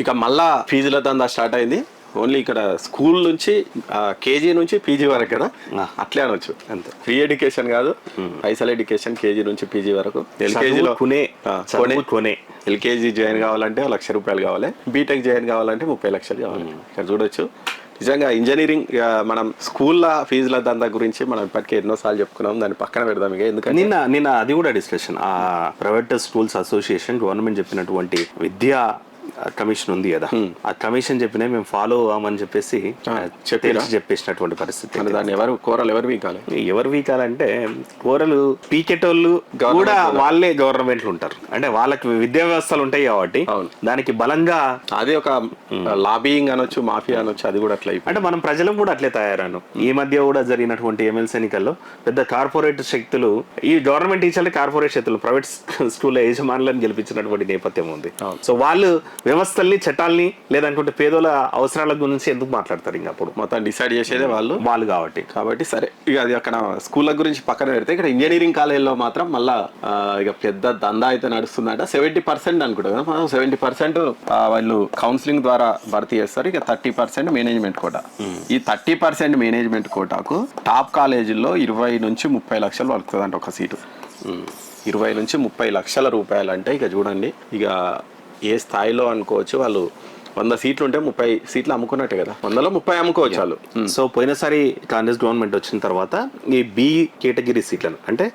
ఇక మళ్ళా ఫీజుల దందా స్టార్ట్ అయింది. ఓన్లీ ఇక్కడ స్కూల్ నుంచి కేజీ నుంచి పీజీ వరకు కదా. అట్లే అనొచ్చు. అంతే. ఫ్రీ ఎడ్యుకేషన్ కాదు. పైసల్ ఎడ్యుకేషన్ కేజీ నుంచి పీజీ వరకు. ఎల్కేజీలో చదువు కొనే. ఎల్కేజీ జాయిన్ కావాలంటే లక్ష రూపాయలు కావాలి. బీటెక్ జాయిన్ కావాలంటే ముప్పై లక్షలు కావాలి. ఇక్కడ చూడొచ్చు. నిజంగా ఇంజనీరింగ్ మనం స్కూల్లో ఫీజుల దందా గురించి మనం ఇప్పటికే ఎన్నోసార్లు చెప్పుకున్నాం. దాన్ని పక్కన పెడదాం ఇక. ఎందుకంటే నిన్న నిన్న అది కూడా డిస్కషన్. ఆ ప్రైవేట్ స్కూల్స్ అసోసియేషన్ గవర్నమెంట్ చెప్పినటువంటి విద్యా కమిషన్ ఉంది కదా. ఆ కమిషన్ చెప్పిన మేము ఫాలో అవ్వమని చెప్పేసి? తెలిసి చెప్పేసినటువంటి పరిస్థితి దాన్ని ఎవరు కూరలు ఎవరు వీకాలి? ఎవరు వీకాలంటే కూరలు పీకెటోళ్ళు కూడా. వాళ్ళే. గవర్నమెంట్లు ఉంటారు. అంటే వాళ్ళకి విద్యా వ్యవస్థలు ఉంటాయి కాబట్టి. దానికి బలంగా అది ఒక లాబియింగ్ అనొచ్చు మాఫియా అనొచ్చు అది కూడా అట్లా అంటే మనం ప్రజలు కూడా అట్లే తయారాను ఈ మధ్య కూడా జరిగినటువంటి ఎమ్మెల్సీ ఎన్నికల్లో పెద్ద కార్పొరేట్ శక్తులు ఈ గవర్నమెంట్ టీచర్లు కార్పొరేట్ శక్తులు ప్రైవేట్ స్కూల్ యజమానులను గెలిపించినటువంటి నేపథ్యం ఉంది. సో వాళ్ళు వ్యవస్థల్ని చట్టాలని లేదనుకుంటే పేదోళ్ళ అవసరాల గురించి ఎందుకు మాట్లాడతారు ఇంకా అప్పుడు? మొత్తం డిసైడ్ చేసేదే వాళ్ళు. వాళ్ళు కాబట్టి. కాబట్టి సరే ఇక అది అక్కడ స్కూళ్ళ గురించి పక్కన పెడితే ఇక్కడ ఇంజనీరింగ్ కాలేజీలో మాత్రం మళ్ళా ఇక పెద్ద దందా అయితే నడుస్తుందట. సెవెంటీ పర్సెంట్ అనుకుంటా కదా మనం. సెవెంటీ పర్సెంట్ వాళ్ళు కౌన్సిలింగ్ ద్వారా భర్తీ చేస్తారు. ఇక థర్టీ పర్సెంట్ మేనేజ్మెంట్ కోటా ఈ థర్టీ పర్సెంట్ మేనేజ్మెంట్ కోటాకు టాప్ కాలేజీల్లో ఇరవై నుంచి ముప్పై లక్షలు పడుతుందంట ఒక సీటు. ఇరవై నుంచి ముప్పై లక్షల రూపాయలు అంటే ఇక చూడండి ఇక ఏ స్థాయిలో అనుకోవచ్చు వాళ్ళు వంద సీట్లు ఉంటే ముప్పై సీట్లు అమ్ముకున్నట్టే కదా. వందలో ముప్పై అమ్ముకోవచ్చు వాళ్ళు. సో పోయినసారి కాంగ్రెస్ గవర్నమెంట్ వచ్చిన తర్వాత ఈ బి కేటగిరీ సీట్లను అంటే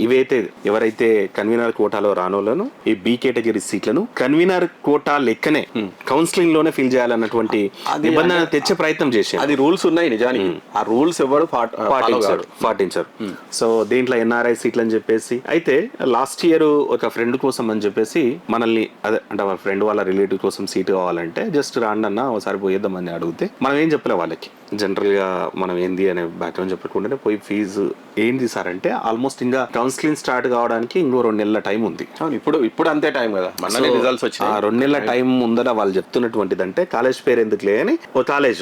ఇవైతే ఎవరైతే కన్వీనర్ కోటాలో రానోళ్ళను ఈ బి కేటగిరీ సీట్లను కన్వీనర్ కోటా లెక్కనే కౌన్సిలింగ్లోనే ఫిల్ చేయాలన్నటువంటి నిబంధన తెచ్చే ప్రయత్నం చేశారు. అది రూల్స్ ఉన్నాయి నిజానికి. ఆ రూల్స్ ఎవరు పాటించారు. పాటించారు. సో దీంట్లో ఎన్ఆర్ఐ సీట్లు అని చెప్పేసి అయితే లాస్ట్ ఇయర్ ఒక ఫ్రెండ్ కోసం అని చెప్పేసి మనల్ని అదే అంటే వాళ్ళ ఫ్రెండ్ వాళ్ళ రిలేటివ్ కోసం సీట్ కావాలంటే జస్ట్ రాండి అన్న ఒకసారి పోయేద్దామని అడిగితే మనం ఏం చెప్పలే వాళ్ళకి? జనరల్గా మనం ఏంది అనే బ్యాక్గ్రౌండ్ చెప్పకుండానే పోయి ఫీజు ఏంది సార్ అంటే ఆల్మోస్ట్ ఇంకా కౌన్సిలింగ్ స్టార్ట్ కావడానికి ఇంకో రెండు నెలల టైం ఉంది. ఇప్పుడు ఇప్పుడు అంతే టైం కదా. So, రిజల్ట్స్ ఆ వచ్చినాయి రెండు నెలల టైం ముందర వాళ్ళు చెప్తున్నటువంటిది అంటే కాలేజ్ పేరు ఎందుకులే అని ఒక కాలేజ్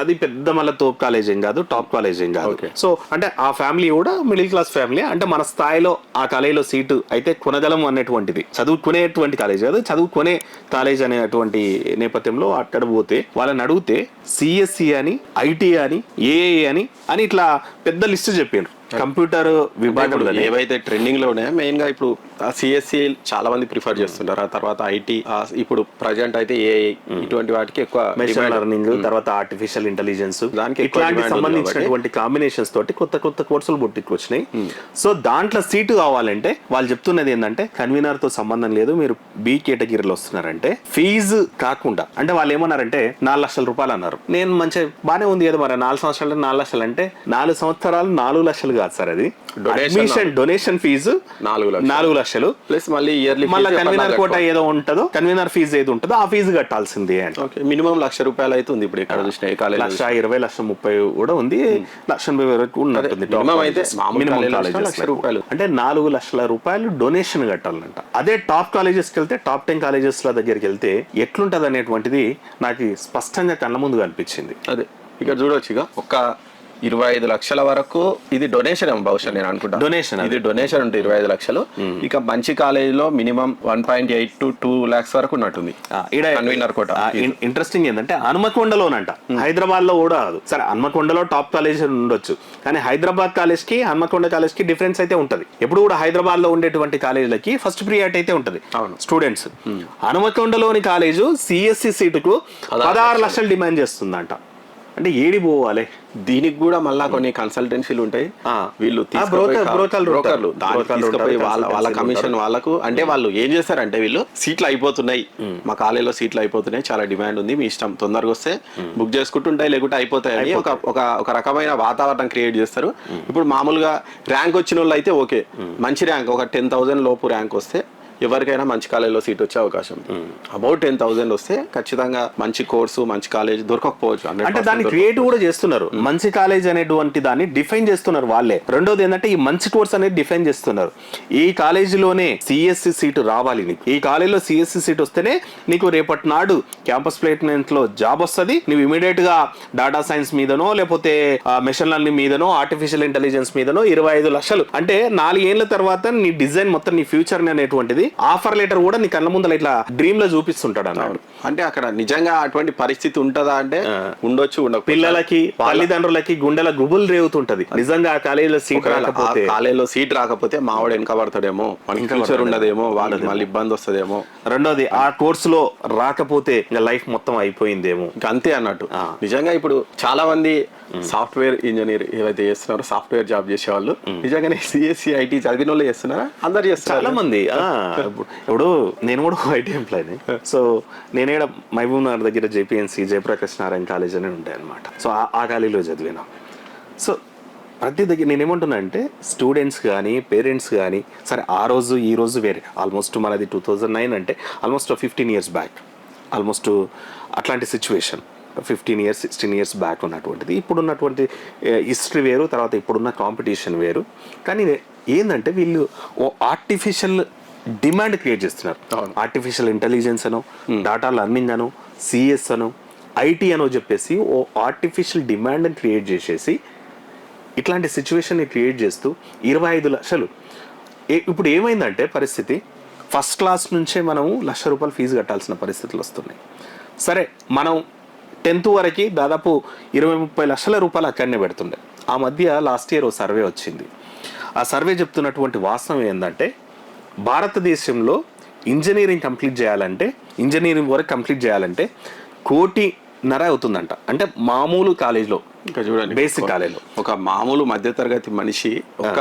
అది పెద్ద మళ్ళీ తోపు కాలేజ్ ఏం కాదు టాప్ కాలేజ్ ఏం కాదు. సో అంటే ఆ ఫ్యామిలీ కూడా మిడిల్ క్లాస్ ఫ్యామిలీ అంటే మన స్థాయిలో ఆ కాలేజీలో సీటు అయితే కొనగలం అనేటువంటిది. చదువుకునేటువంటి కాలేజ్ కాదు చదువుకునే కాలేజ్ అనేటువంటి నేపథ్యంలో అక్కడ పోతే వాళ్ళని అడిగితే సిఎస్సి అని ఐటీ అని ఏఏ అని అని ఇట్లా పెద్ద లిస్ట్ చెప్పారు కంప్యూటర్ విభాగంలో ఏవైతే ట్రెండింగ్లో ఉన్నాయో మెయిన్గా ఇప్పుడు సిఎస్సి చాలా మంది ప్రిఫర్ చేస్తుంటారు. ఆ తర్వాత ఐటీ ఇప్పుడు ప్రజెంట్ అయితే ఏ ఇటువంటి వాటికి ఎక్కువ మెషిన్. లెర్నింగ్ తర్వాత ఆర్టిఫిషియల్ ఇంటెలిజెన్స్ దానికి ఇట్లాంటి సంబంధించినటువంటి కాంబినేషన్స్ తోటి కొత్త కొత్త కోర్సులు పుట్టుకు వచ్చినాయి సో దాంట్లో సీటు కావాలంటే వాళ్ళు చెప్తున్నది ఏంటంటే కన్వీనర్తో సంబంధం లేదు మీరు బి కేటగిరీలో వస్తున్నారంటే ఫీజు కాకుండా అంటే వాళ్ళు ఏమన్నారంటే నాలుగు లక్షల రూపాయలు అన్నారు. నేను మంచి బానే ఉంది కదా మరి నాలుగు సంవత్సరాలు నాలుగు లక్షలు అంటే నాలుగు సంవత్సరాలు నాలుగు లక్షలు కాదు సార్ అది. అడ్మిషన్ డొనేషన్ ఫీజు నాలుగు లక్షలు. నాలుగు లక్షలు ప్లస్ మళ్ళీ ఇయర్లీ మళ్ళీ కన్వీనర్ కోట ఏదో ఉంటుందో కన్వీనర్ ఫీజు ఏది ఉంటుందో ఆ ఫీజు కట్టాల్సిందే ఓకే మినిమం లక్ష రూపాయలు అయితే ఉంది ఇప్పుడు ఇక్కడ చూసిన కాలేజ్ లక్ష ఇరవై లక్ష ముప్పై కూడా ఉంది. లక్ష ఎనభై వరకు ఉన్నట్టుంది అయితే మినిమం లక్ష రూపాయలు. అంటే నాలుగు లక్షల రూపాయలు డొనేషన్ కట్టాలంట. అదే టాప్ కాలేజెస్కి వెళ్తే టాప్ టెన్ కాలేజెస్ ల దగ్గరికి వెళ్తే ఎట్లుంటది అనేటువంటిది నాకు స్పష్టంగా కళ్ళ ముందు కనిపించింది అదే ఇక్కడ చూడొచ్చు ఇక. ఒక ఇరవై ఐదు లక్షల వరకు ఇది డొనేషన్ బహుశా నేను అనుకుంటా. అది. ఇది డొనేషన్ ఉంటుంది ఇరవై ఐదు లక్షలు. ఇక మంచి కాలేజీలో minimum one point eight to two lakhs వరకు ఉన్నట్టుంది. కన్వీనర్ కోట. ఇంట్రెస్టింగ్ ఏంటంటే హన్మకొండలోనంట. హైదరాబాద్లో కూడా కాదు సరే హన్మకొండలో టాప్ కాలేజ్ ఉండొచ్చు. కానీ హైదరాబాద్ కాలేజ్కి హన్మకొండ కాలేజ్కి డిఫరెన్స్ అయితే ఉంటది. ఎప్పుడు కూడా హైదరాబాద్లో ఉండేటువంటి కాలేజీలకి ఫస్ట్ ప్రియారిటీ అయితే ఉంటది. అవును. స్టూడెంట్స్ హనుమకొండలోని కాలేజు సిఎస్సి సీటుకు పదహారు లక్షలు. డిమాండ్ చేస్తుందంట. అంటే ఏడి పోవాలి? దీనికి కూడా మళ్ళా కొన్ని కన్సల్టెన్సీలు ఉంటాయి. వీళ్ళు బ్రోకర్లు వాళ్ళ వాళ్ళ కమిషన్ వాళ్ళకు. అంటే వాళ్ళు ఏం చేస్తారంటే వీళ్ళు సీట్లు అయిపోతున్నాయి. మా కాలేజీలో సీట్లు అయిపోతున్నాయి. చాలా డిమాండ్ ఉంది. మీ ఇష్టం తొందరగా వస్తే బుక్ చేసుకుంటుంటాయి లేకుంటే అయిపోతాయి అని ఒక ఒక ఒక రకమైన వాతావరణం క్రియేట్ చేస్తారు. ఇప్పుడు మామూలుగా ర్యాంక్ వచ్చిన వాళ్ళు అయితే ఓకే. మంచి ర్యాంక్ ఒక టెన్ థౌసండ్ లోపు ర్యాంక్ వస్తే ఎవరికైనా మంచి కాలేజీలో సీట్ వచ్చే అవకాశం. అబౌట్ టెన్ థౌసండ్ వస్తే ఖచ్చితంగా మంచి కోర్సు మంచి కాలేజ్ దొరకకపోవచ్చు 100% అంటే దాన్ని క్రియేట్ కూడా చేస్తున్నారు. మంచి కాలేజ్ అనేటువంటి దాన్ని డిఫైన్ చేస్తున్నారు వాళ్ళే. రెండోది ఏంటంటే ఈ మంచి కోర్స్ అనేది డిఫైన్ చేస్తున్నారు. ఈ కాలేజీలోనే సిఎస్సి సీటు రావాలి నీకు. ఈ కాలేజీలో సిఎస్సి సీట్ వస్తేనే నీకు రేపటి నాడు క్యాంపస్ ప్లేస్మెంట్లో జాబ్ వస్తుంది. నువ్వు ఇమీడియట్గా డాటా సైన్స్ మీదనో లేకపోతే మెషిన్ లెర్నింగ్ మీదనో ఆర్టిఫిషియల్ ఇంటెలిజెన్స్ మీదనో ఇరవై ఐదు లక్షలు. అంటే నాలుగేళ్ళ తర్వాత నీ డిజైన్ మొత్తం నీ ఫ్యూచర్ అనేటువంటిది ఆఫర్ లెటర్ కూడా నీ కళ్ళ ముందర ఇట్లా డ్రీమ్లో చూపిస్తుంటాడు అన్నాడు అంటే అక్కడ నిజంగా అటువంటి పరిస్థితి ఉంటుందా అంటే ఉండొచ్చు ఉండకపోవచ్చు. పిల్లలకి తల్లిదండ్రులకి గుండెల గుబులు రేగుతుంటది. నిజంగా ఆ కాలేజీలో సీట్ రాకపోతే. కాలేజీలో సీట్ రాకపోతే మావాడు వెనక పడతాడేమో మనకి ఫ్యూచర్ ఉండదేమో వాళ్ళకి మళ్ళీ ఇబ్బంది వస్తుందేమో. రెండోది ఆ కోర్స్లో రాకపోతే ఇంకా లైఫ్ మొత్తం అయిపోయిందేమో. ఇంకా అంతే అన్నట్టు. నిజంగా ఇప్పుడు చాలా మంది సాఫ్ట్వేర్ ఇంజనీర్ ఏవైతే చేస్తున్నారో సాఫ్ట్వేర్ జాబ్ చేసేవాళ్ళు. నిజంగానే సిఎస్సి ఐటీ చదివిన వాళ్ళు చేస్తున్నారా? అందరు చాలా మంది ఇప్పుడు- నేను కూడా ఐటీ ఎంప్లాయీని. సో నేనే మహబూబ్ నగర్ దగ్గర జేపీఎన్సీ జయప్రకాష్ నారాయణ కాలేజ్ అని ఉంటాయి అనమాట సో ఆ- ఆ కాలేజీలో చదివినా. సో ప్రతి దగ్గర నేనేమంటున్నా అంటే స్టూడెంట్స్ కానీ పేరెంట్స్ కానీ సరే ఆ రోజు ఈ రోజు వేరే. ఆల్మోస్ట్ మనది టూ థౌజండ్ నైన్ అంటే almost fifteen years back almost అట్లాంటి situation fifteen years sixteen years back ఉన్నటువంటిది. ఇప్పుడున్నటువంటి హిస్టరీ వేరు తర్వాత ఇప్పుడున్న కాంపిటీషన్ వేరు. కానీ ఏంటంటే వీళ్ళు ఓ ఆర్టిఫిషియల్ డిమాండ్ క్రియేట్ చేస్తున్నారు. ఆర్టిఫిషియల్ ఇంటెలిజెన్స్ అను డేటా లర్నింగ్ అను సిఎస్ అను ఐటీ అనో చెప్పేసి ఓ ఆర్టిఫిషియల్ డిమాండ్ని క్రియేట్ చేసేసి ఇట్లాంటి సిచ్యువేషన్ని క్రియేట్ చేస్తూ ఇరవై ఐదు లక్షలు. ఇప్పుడు ఏమైందంటే పరిస్థితి ఫస్ట్ క్లాస్ నుంచే మనం లక్ష రూపాయలు ఫీజు కట్టాల్సిన పరిస్థితులు వస్తున్నాయి. సరే మనం టెన్త్ వరకు దాదాపు ఇరవై ముప్పై లక్షల రూపాయలు అక్కడనే పెడుతుండే. ఆ మధ్య లాస్ట్ ఇయర్ ఓ సర్వే వచ్చింది. ఆ సర్వే చెప్తున్నటువంటి వాస్తవం ఏంటంటే భారతదేశంలో ఇంజనీరింగ్ కంప్లీట్ చేయాలంటే ఇంజనీరింగ్ వరకు కంప్లీట్ చేయాలంటే కోటిన్నర అవుతుందంట. అంటే మామూలు కాలేజ్లో చూడండి బేసిక్ కాలేజ్లో. ఒక మామూలు మధ్యతరగతి మనిషి ఒక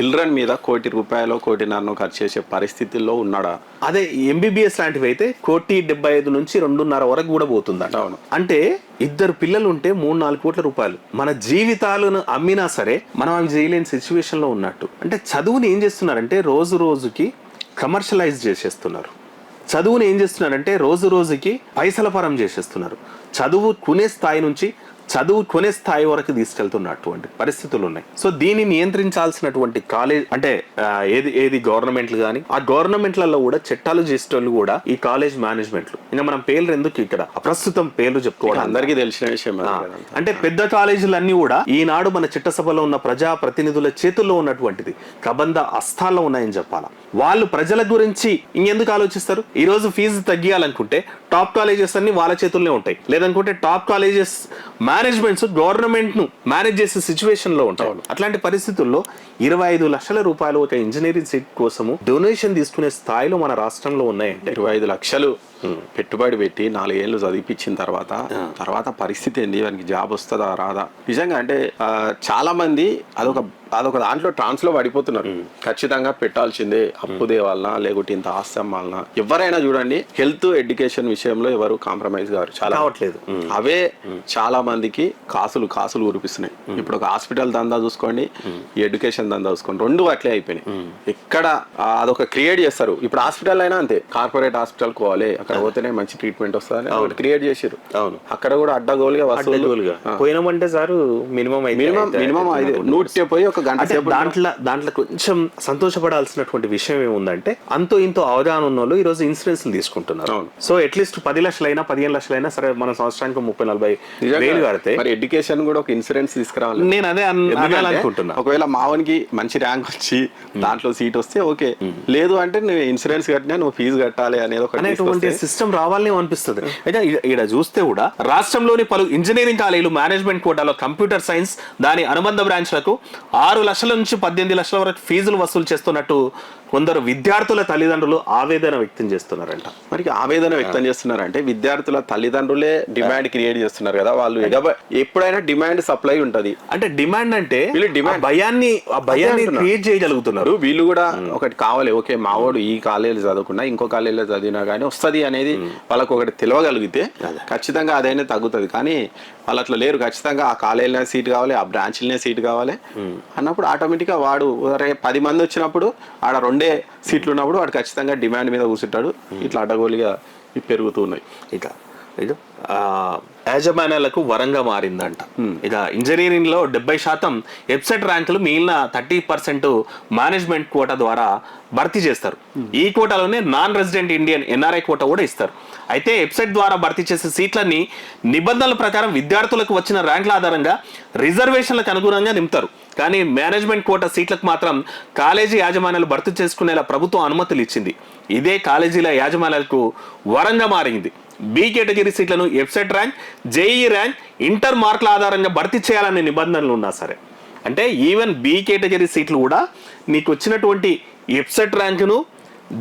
చిల్డ్రన్ మీద కోటి రూపాయలు కోటిన్నరను ఖర్చు చేసే పరిస్థితుల్లో ఉన్నాడా? అదే ఎంబీబీఎస్ లాంటివి అయితే కోటి డెబ్బై ఐదు నుంచి రెండున్నర వరకు కూడా పోతుందంట. అవును. అంటే ఇద్దరు పిల్లలు ఉంటే మూడు నాలుగు కోట్ల రూపాయలు. మన జీవితాలను అమ్మినా సరే మనం అవి చేయలేని సిచ్యువేషన్లో ఉన్నట్టు. అంటే చదువుని ఏం చేస్తున్నారంటే రోజు రోజుకి కమర్షియలైజ్ చేసేస్తున్నారు. చదువుని ఏం చేస్తున్నారంటే రోజు రోజుకి పైసల పరం చేసేస్తున్నారు. చదువు కొనే స్థాయి నుంచి చదువు కొనే స్థాయి వరకు తీసుకెళ్తున్నటువంటి పరిస్థితులు ఉన్నాయి. సో దీన్ని నియంత్రించాల్సినటువంటి కాలేజ్ అంటే ఏది ఏది గవర్నమెంట్లు కానీ ఆ గవర్నమెంట్లలో కూడా చట్టాలు చేసేటోళ్ళు కూడా ఈ కాలేజ్ మేనేజ్మెంట్లు ఇంకా మనం పేర్లు ఎందుకు ఇక్కడ? ప్రస్తుతం పేర్లు చెప్పుకోవడం అందరికీ తెలిసిన విషయం అంటే పెద్ద కాలేజీలన్నీ కూడా ఈనాడు మన చట్టసభలో ఉన్న ప్రజా ప్రతినిధుల చేతుల్లో ఉన్నటువంటిది. కబంధ అస్తాల్లో ఉన్నాయని చెప్పాలా. వాళ్ళు ప్రజల గురించి ఇంకెందుకు ఆలోచిస్తారు? ఈ రోజు ఫీజు తగ్గియాలనుకుంటే టాప్ కాలేజెస్ అన్ని వాళ్ళ చేతుల్లోనే ఉంటాయి. లేదనుకుంటే టాప్ కాలేజెస్ మేనేజ్మెంట్స్ గవర్నమెంట్ను మేనేజ్ చేసే సిచ్యువేషన్లో ఉంటాయి అట్లాంటి పరిస్థితుల్లో ఇరవై ఐదు లక్షల రూపాయలు ఒక ఇంజనీరింగ్ సీట్ కోసము డొనేషన్ తీసుకునే స్థాయిలో మన రాష్ట్రంలో ఉన్నాయంటే. ఇరవై ఐదు లక్షలు పెట్టుబడి పెట్టి నాలుగేళ్ళు చదివిపించిన తర్వాత తర్వాత పరిస్థితి ఏంది? వానికి జాబ్ వస్తుందా రాదా? నిజంగా అంటే చాలా మంది అదొక అదొక దాంట్లో ట్రాన్స్లో పడిపోతున్నారు ఖచ్చితంగా పెట్టాల్సిందే అప్పు దేవాలనా లేకుంటే ఇంత ఆస్తి అమ్మాలనా? ఎవరైనా చూడండి హెల్త్ ఎడ్యుకేషన్ విషయంలో ఎవరు కాంప్రమైజ్ గారు చాలా కావట్లేదు. అవే చాలా మందికి కాసులు కాసులు ఊరిపిస్తున్నాయి ఇప్పుడు ఒక హాస్పిటల్ దందా చూసుకోండి ఈ ఎడ్యుకేషన్ దందా చూసుకోండి రెండు అట్లే అయిపోయినాయి. ఎక్కడ అదొక క్రియేట్ చేస్తారు. ఇప్పుడు హాస్పిటల్ అయినా అంతే కార్పొరేట్ హాస్పిటల్ పోవాలి అక్కడ పోతేనే మంచి ట్రీట్మెంట్ వస్తుందని ఒకటి క్రియేట్ చేశారు అవును. అక్కడ కూడా అడ్డగోలుగా పోయినామంటే సారు మినిమం మినిమం ఐదు పోయి ఒక గంట దాంట్లో దాంట్లో కొంచెం సంతోషపడాల్సినటువంటి విషయం ఏముందంటే అంతో ఇంతో అవగాహన ఉన్న వాళ్ళు ఈ రోజు ఇన్సూరెన్స్ తీసుకుంటున్నారు. సో అట్లీస్ట్ పది లక్షలైనా పదిహేను లక్షలైనా సరే మన సంవత్సరానికి ముప్పై నలభై వేలు మరి ఎడ్యుకేషన్ కూడా ఒక ఇన్సూరెన్స్ తీసుకురావాలి. నేను అదే అన్- ఎందుకంటే అనాలనుకుంటున్నా. ఒకవేళ మావనికి మంచి ర్యాంక్ వచ్చి దాంట్లో సీట్ వస్తే ఓకే. లేదు అంటే నువ్వు ఇన్సూరెన్స్ కట్టినా నువ్వు ఫీజు కట్టాలి అనేది ఒక సిస్టమ్ రావాలని అనిపిస్తుంది. అయితే ఇక్కడ చూస్తే కూడా రాష్ట్రంలోని పలు ఇంజనీరింగ్ కాలేజీలు మేనేజ్మెంట్ కోటాలో కంప్యూటర్ సైన్స్ దాని అనుబంధ బ్రాంచ్లకు ఆరు లక్షల నుంచి పద్దెనిమిది లక్షల వరకు ఫీజులు వసూలు చేస్తున్నట్టు కొందరు విద్యార్థుల తల్లిదండ్రులు ఆవేదన వ్యక్తం చేస్తున్నారంట. మరి ఆవేదన వ్యక్తం చేస్తున్నారంటే విద్యార్థుల తల్లిదండ్రులే డిమాండ్ క్రియేట్ చేస్తున్నారు కదా వాళ్ళు ఎప్పుడైనా డిమాండ్ సప్లై ఉంటది. అంటే డిమాండ్ అంటే వీళ్ళు భయాన్ని ఆ భయాన్ని. క్రియేట్ చేయగలుగుతున్నారు. వీళ్ళు కూడా ఒకటి కావాలి ఓకే మావాడు ఈ కాలేజీలో చదవకుండా ఇంకో కాలేజీలో చదివినా కానీ వస్తది అనేది వాళ్ళకు ఒకటి తెలియగలిగితే ఖచ్చితంగా అదైనా తగ్గుతుంది. కానీ వాళ్ళు అట్లా లేరు. ఖచ్చితంగా ఆ కాలేజీలో సీట్ కావాలి ఆ బ్రాంచ్లనే సీట్ కావాలి అన్నప్పుడు ఆటోమేటిక్గా వాడు పది మంది వచ్చినప్పుడు ఆడ రెండే సీట్లు ఉన్నప్పుడు వాడు ఖచ్చితంగా డిమాండ్ మీద కూర్చుంటాడు. ఇట్లా అడ్డగోలుగా పెరుగుతూ ఉన్నాయి. ఇక ఇక యాజమాన్యాలకు వరంగా మారిందంట. ఇక ఇంజనీరింగ్లో డెబ్బై శాతం వెబ్సైట్ ర్యాంకులు మిగిలిన థర్టీ పర్సెంట్ మేనేజ్మెంట్ కోటా ద్వారా భర్తీ చేస్తారు. ఈ కోటాలోనే non resident Indian NRI quota కూడా ఇస్తారు. అయితే వెబ్సైట్ ద్వారా భర్తీ చేసే సీట్లన్నీ నిబంధనల ప్రకారం విద్యార్థులకు వచ్చిన ర్యాంకుల ఆధారంగా రిజర్వేషన్లకు అనుగుణంగా నింపుతారు. కానీ మేనేజ్మెంట్ కోట సీట్లకు మాత్రం కాలేజీ యాజమాన్యాలు భర్తీ చేసుకునేలా ప్రభుత్వం అనుమతులు ఇచ్చింది. ఇదే కాలేజీల యాజమాన్యాలకు వరంగా మారింది. బి కేటగిరీ సీట్లను website rank JEE rank inter మార్కుల ఆధారంగా భర్తీ చేయాలనే నిబంధనలు ఉన్నా సరే. అంటే ఈవెన్ బి కేటగిరీ సీట్లు కూడా నీకు వచ్చినటువంటి వెబ్సైట్ ర్యాంకును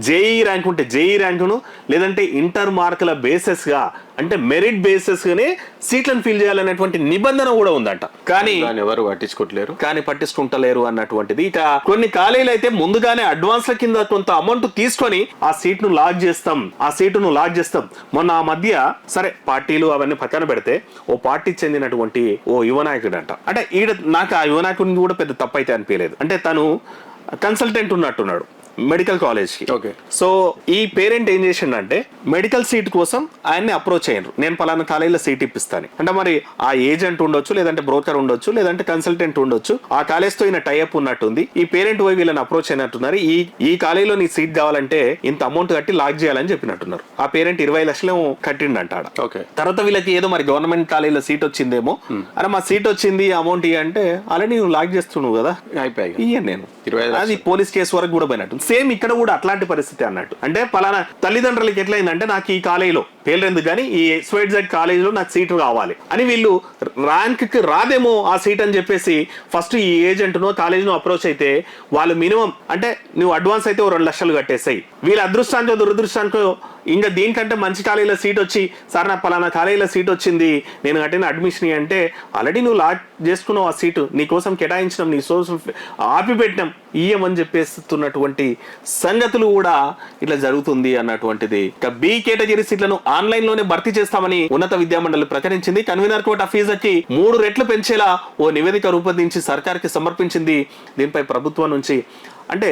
జేఈ ర్యాంక్ ఉంటే జేఈ ర్యాంకును లేదంటే ఇంటర్ మార్కుల బేసెస్గా అంటే మెరిట్ బేసెస్గానే సీట్లను ఫిల్ చేయాలనేటువంటి నిబంధన కూడా ఉందంట. కానీ ఎవరు పట్టించుకోవట్లేరు కానీ పట్టించుకుంటలేరు అన్నటువంటిది. ఇక కొన్ని కాలేజీలు అయితే ముందుగానే అడ్వాన్స్ల కింద కొంత అమౌంట్ తీసుకొని ఆ సీట్ను లాక్ చేస్తాం ఆ సీటును లాక్ చేస్తాం. మొన్న ఆ మధ్య సరే పార్టీలు అవన్నీ పక్కన పెడితే ఓ పార్టీకి చెందినటువంటి ఓ యువ నాయకుడు అంట అంటే ఈడ నాకు ఆ యువ నాయకుడిని కూడా పెద్ద తప్పు అయితే అనిపించలేదు. అంటే తను కన్సల్టెంట్ ఉన్నట్టున్నాడు. మెడికల్ కాలేజ్కి. ఓకే సో ఈ పేరెంట్ ఏం చేసిండంటే మెడికల్ సీట్ కోసం ఆయన్ని అప్రోచ్ అయ్యారు నేను పలానా కాలేజీలో సీట్ ఇప్పిస్తాను. అంటే మరి ఆ ఏజెంట్ ఉండొచ్చు లేదంటే బ్రోకర్ ఉండొచ్చు లేదంటే కన్సల్టెంట్ ఉండొచ్చు. ఆ కాలేజ్తో ఈయన టైఅప్ ఉన్నట్టుంది. ఈ పేరెంట్ పోయి వీళ్ళని అప్రోచ్ అయినట్టున్నారు. ఈ ఈ కాలేజీలో నీ సీట్ కావాలంటే ఇంత అమౌంట్ కట్టి లాక్ చేయాలని చెప్పినట్టున్నారు. ఆ పేరెంట్ ఇరవై లక్షలు కట్టిండంట ఆడ. ఓకే తర్వాత వీళ్ళకి ఏదో మరి గవర్నమెంట్ కాలేజీలో సీట్ వచ్చిందేమో. అరే మా సీట్ వచ్చింది అమౌంట్ ఇయ్య అంటే ఆల్రెడీ నువ్వు లాక్ చేస్తున్నావు కదా. అయిపోయాయి ఇయ్యను నేను. అది పోలీస్ కేసు వరకు కూడా పోయినట్టు సేమ్ ఇక్కడ కూడా అట్లాంటి పరిస్థితి అన్నట్టు. అంటే పలానా తల్లిదండ్రులకి ఎట్లయిందంటే నాకు ఈ కాలేజీలో పేర్లేదు కానీ ఈ ఎక్స్వైడ్ జెడ్ కాలేజీలో నాకు సీటు కావాలి అని వీళ్ళు ర్యాంక్కి రాదేమో ఆ సీట్ అని చెప్పేసి ఫస్ట్ ఈ ఏజెంట్ను నో అప్రోచ్ అయితే వాళ్ళు మినిమం అంటే నువ్వు అడ్వాన్స్ అయితే ఓ రెండు లక్షలు కట్టేసాయి. వీళ్ళ అదృష్టానికో దురదృష్టానికో ఇంకా దీనికంటే మంచి కాలేజీలో సీట్ వచ్చి సార్ నా పలానా కాలేజీలో సీట్ వచ్చింది నేను కట్టిన అడ్మిషన్ అంటే ఆల్రెడీ నువ్వు లాక్ చేసుకున్నావు ఆ సీటు. నీ కోసం కేటాయించినాం నీ సోర్స్ ఆపి పెట్టినాం ఈయమని చెప్పేస్తున్నటువంటి సంగతులు కూడా ఇట్లా జరుగుతుంది అన్నటువంటిది. ఇక బి కేటగిరీ సీట్లను ఆన్లైన్లోనే భర్తీ చేస్తామని ఉన్నత విద్యామండలి ప్రకటించింది. కన్వీనర్ కోట ఫీజుకి మూడు రెట్లు పెంచేలా ఓ నివేదిక రూపొందించి సర్కార్కి సమర్పించింది దీనిపై ప్రభుత్వం నుంచి. అంటే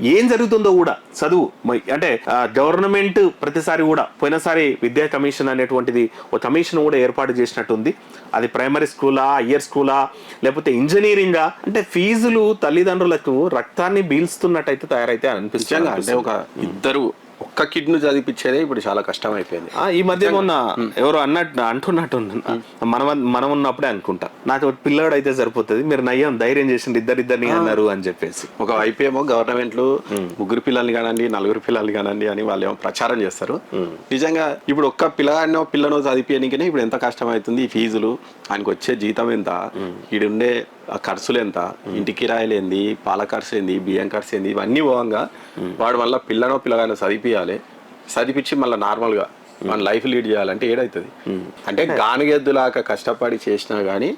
ఏం జరుగుతుందో కూడా చదువు అంటే గవర్నమెంట్ ప్రతిసారి కూడా పోయినసారి విద్యా కమిషన్ అనేటువంటిది ఒక కమిషన్ కూడా ఏర్పాటు చేసినట్టుంది. అది ప్రైమరీ స్కూలా హయ్యర్ స్కూలా లేకపోతే ఇంజనీరింగా అంటే ఫీజులు తల్లిదండ్రులకు రక్తాన్ని బీల్స్తున్నట్టయితే తయారైతే అనిపిస్తుంది. ఒక ఇద్దరు ఒక్క కిడ్ను చదివించేదే ఇప్పుడు చాలా కష్టం అయిపోయింది ఆ, ఈ మధ్య మొన్న ఎవరు అన్నట్టు అంటున్నట్టు మనం మనం ఉన్నప్పుడే అనుకుంటా. నాకు ఒక పిల్లాడు అయితే సరిపోతుంది మీరు నయ్యం ధైర్యం చేసింది ఇద్దరిద్దరిని అన్నారు అని చెప్పేసి. ఒక వైపు ఏమో గవర్నమెంట్లు ముగ్గురు పిల్లల్ని కానండి నలుగురు పిల్లల్ని కానండి అని వాళ్ళు ఏమో ప్రచారం చేస్తారు. నిజంగా ఇప్పుడు ఒక్క పిల్లగాడినో పిల్లను చదివించడానికనే ఇప్పుడు ఎంత కష్టం అవుతుంది ఈ ఫీజులు ఆయనకు వచ్చే జీతం ఎంత? ఈడుండే ఆ ఖర్చులు ఎంత? ఇంటి కిరాయిలు ఏంది? పాల ఖర్చు ఏంది? బియ్యం ఖర్చు ఏంది? ఇవన్నీ పోవంగా వాడు మళ్ళీ పిల్లనో పిల్లగానో చదివియాలి చదివించి మళ్ళీ నార్మల్గా మన లైఫ్ లీడ్ చేయాలంటే ఏడవుతుంది అంటే గానుగెద్దులాగా కష్టపడి చేసినా గానీ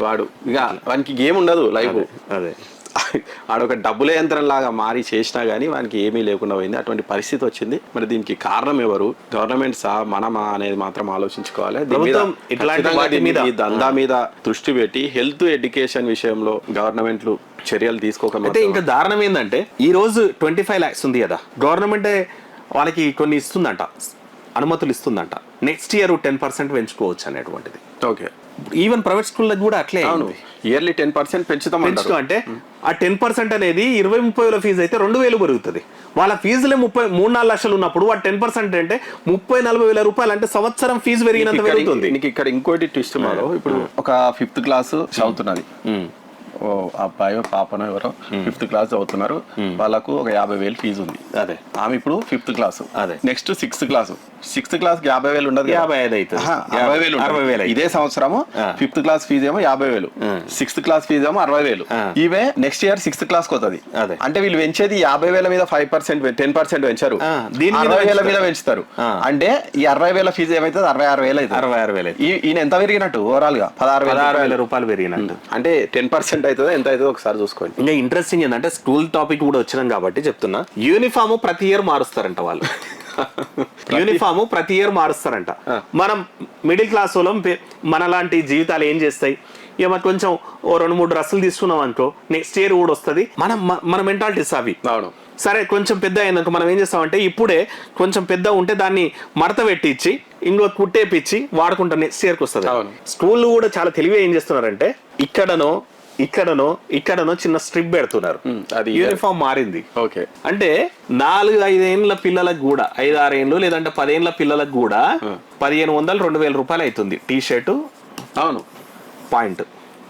వాడు ఇక వానికి గేమ్ ఉండదు లైఫ్. అదే ఆడొక డబ్బుల యంత్రం లాగా మారి చేసినా గానీ వానికి ఏమీ లేకుండా పోయింది. అటువంటి పరిస్థితి వచ్చింది. మరి దీనికి కారణం ఎవరు? గవర్నమెంట్ సా మనమా అనేది మాత్రం ఆలోచించుకోవాలి. ఈ దందా మీద దృష్టి పెట్టి హెల్త్ ఎడ్యుకేషన్ విషయంలో గవర్నమెంట్లు చర్యలు తీసుకోక ఇంకా దారుణం ఏంటంటే ఈ రోజు ట్వంటీ ఫైవ్ ల్యాక్స్ ఉంది కదా. గవర్నమెంటే వాళ్ళకి కొన్ని ఇస్తుందంట. అనుమతులు ఇస్తుందంట. నెక్స్ట్ ఇయర్ టెన్ పర్సెంట్ పెంచుకోవచ్చు అనేటువంటిది. ఓకే. ఈవెన్ ప్రైవేట్ స్కూళ్ళకి కూడా అట్లే. ఇయర్లీ టెన్ పర్సెంట్ పెంచుతాం అంటారు. అంటే ఆ టెన్ పర్సెంట్ అనేది ఇరవై ముప్పై వేల ఫీజు అయితే రెండు వేలు పెరుగుతుంది. వాళ్ళ ఫీజులే ముప్పై మూడు నాలుగు లక్షలు ఉన్నప్పుడు ఆ టెన్ పర్సెంట్ అంటే ముప్పై నలభై వేల రూపాయలు అంటే సంవత్సరం ఫీజు పెరిగినంత పెరుగుతుంది. ఇక్కడ ఇంకోటి ట్విస్ట్ మాలో. ఇప్పుడు ఒక ఫిఫ్త్ క్లాస్ చదువుతున్నది. అబ్బాయో పాపనో ఎవరో ఫిఫ్త్ క్లాస్ చదువుతున్నారు వాళ్ళకు ఒక యాభై వేలు ఫీజు ఉంది అదే ఆమె ఇప్పుడు ఫిఫ్త్ క్లాస్ అదే. నెక్స్ట్ సిక్స్త్ క్లాస్ సిక్స్త్ క్లాస్కి యాభై వేలు ఉండదు? యాభై ఐదు అవుతుంది. అరవై వేలు. అరవై వేలు ఇదే సంవత్సరము. ఫిఫ్త్ క్లాస్ ఫీజు ఏమో యాభై వేలు సిక్స్త్ క్లాస్ ఫీజు ఏమో అరవై వేలు. ఇవే నెక్స్ట్ ఇయర్ సిక్స్త్ క్లాస్ అదే. అంటే వీళ్ళు పెంచేది యాభై వేల మీద ఫైవ్ పర్సెంట్ టెన్ పర్సెంట్ పెంచారు దీని అరవై వేల. మీద పెంచుతారు. అంటే ఈ అరవై వేల ఫీజు ఏమైతుంది అరవై ఆరు వేలు అవుతుంది అరవై ఆరు వేలు అయితే. ఈయన ఎంత పెరిగినట్టు ఓవరాల్గా పదహారు వేల. రూపాయలు పెరిగినట్టు అంటే టెన్ పర్సెంట్ అవుతుందో ఎంత అవుతుందో ఒకసారి చూసుకోండి. ఇంకా ఇంట్రెస్టింగ్ ఏంటంటే స్కూల్ టాపిక్ కూడా వచ్చినాం కాబట్టి చెప్తున్నా. యూనిఫామ్ ప్రతి ఇయర్ మారుస్తారంట వాళ్ళు. యూనిఫామ్ ప్రతి ఇయర్ మారుస్తారంట. మనం మిడిల్ క్లాస్ వాళ్ళం మనలాంటి జీవితాలు ఏం చేస్తాయి? ఇక మరి కొంచెం ఓ రెండు మూడు డ్రెస్సులు తీసుకున్నాం అనుకో నెక్స్ట్ ఇయర్ కూడా వస్తుంది. మనం మన మెంటాలిటీస్ అవి. అవును. సరే కొంచెం పెద్ద అయినాక మనం ఏం చేస్తామంటే ఇప్పుడే కొంచెం పెద్ద ఉంటే దాన్ని మడత పెట్టించి ఇంకో కుట్టేపిచ్చి వాడుకుంటాం నెక్స్ట్ ఇయర్కి వస్తుంది. స్కూల్ కూడా చాలా తెలివిగా ఏం చేస్తున్నారంటే ఇక్కడనో ఇక్కడనో ఇక్కడనో చిన్న స్ట్రిప్ పెడుతున్నారు. అది యూనిఫామ్ మారింది. ఓకే. అంటే నాలుగు ఐదేండ్ల పిల్లలకు కూడా ఐదు ఆరేండ్లు లేదంటే పదేండ్ల పిల్లలకు కూడా పదిహేను వందలు రెండు వేల రూపాయలు అవుతుంది. టీ షర్టు అవును. పాయింట్.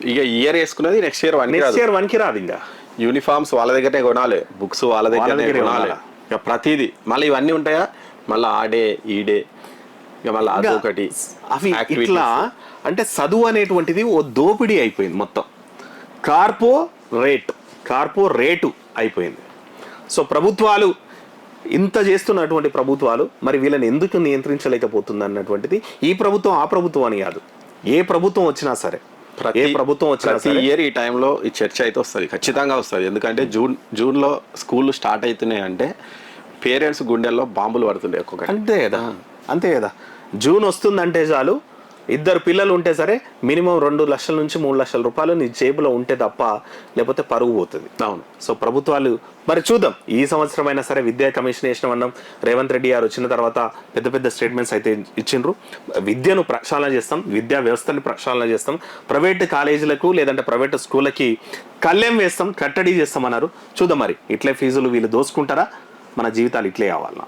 ఇక ఇయర్ వేసుకున్నది next year one next year వన్కి రాదు ఇంకా. యూనిఫామ్స్ వాళ్ళ దగ్గరనే కొనాలి. బుక్స్ వాళ్ళ దగ్గరనే దగ్గరే కొనాలి? ఇక ప్రతిదీ. మళ్ళీ ఇవన్నీ ఉంటాయా? మళ్ళీ ఆ డే ఈ డే. ఇక మళ్ళీ అదొకటి. అవి. ఇట్లా అంటే చదువు అనేటువంటిది ఓ దోపిడీ అయిపోయింది మొత్తం. కార్పో రేట్ కార్పో రేటు అయిపోయింది. సో ప్రభుత్వాలు ఇంత చేస్తున్నటువంటి ప్రభుత్వాలు మరి వీళ్ళని ఎందుకు నియంత్రించలేకపోతుంది అన్నటువంటిది ఈ ప్రభుత్వం ఆ ప్రభుత్వం అని కాదు. ఏ ప్రభుత్వం వచ్చినా సరే ఏ ప్రభుత్వం వచ్చినా ప్రతి సరే ఇయర్ ఈ టైంలో ఈ చర్చ అయితే వస్తుంది ఖచ్చితంగా వస్తుంది. ఎందుకంటే జూన్ జూన్లో స్కూల్ స్టార్ట్ అవుతున్నాయి అంటే పేరెంట్స్ గుండెల్లో బాంబులు పడుతుండే ఒక్కొక్కటి. అంతే కదా అంతే కదా. జూన్ వస్తుందంటే చాలు ఇద్దరు పిల్లలు ఉంటే సరే మినిమం రెండు లక్షల నుంచి మూడు లక్షల రూపాయలు నీ జేబులో ఉంటే తప్ప లేకపోతే పరుగు పోతుంది. అవును. సో ప్రభుత్వాలు మరి చూద్దాం. ఈ సంవత్సరం అయినా సరే విద్యా కమిషన్ వేసిన అన్నాం రేవంత్ రెడ్డి గారు వచ్చిన తర్వాత పెద్ద పెద్ద స్టేట్మెంట్స్ అయితే ఇచ్చిండ్రు. విద్యను ప్రక్షాళన చేస్తాం విద్యా వ్యవస్థని ప్రక్షాళన చేస్తాం. ప్రైవేట్ కాలేజీలకు లేదంటే ప్రైవేట్ స్కూళ్ళకి కళ్యాణ్ వేస్తాం కట్టడి చేస్తామన్నారు. చూద్దాం మరి ఇట్లే ఫీజులు వీళ్ళు దోసుకుంటారా? మన జీవితాలు ఇట్లే కావాలన్నా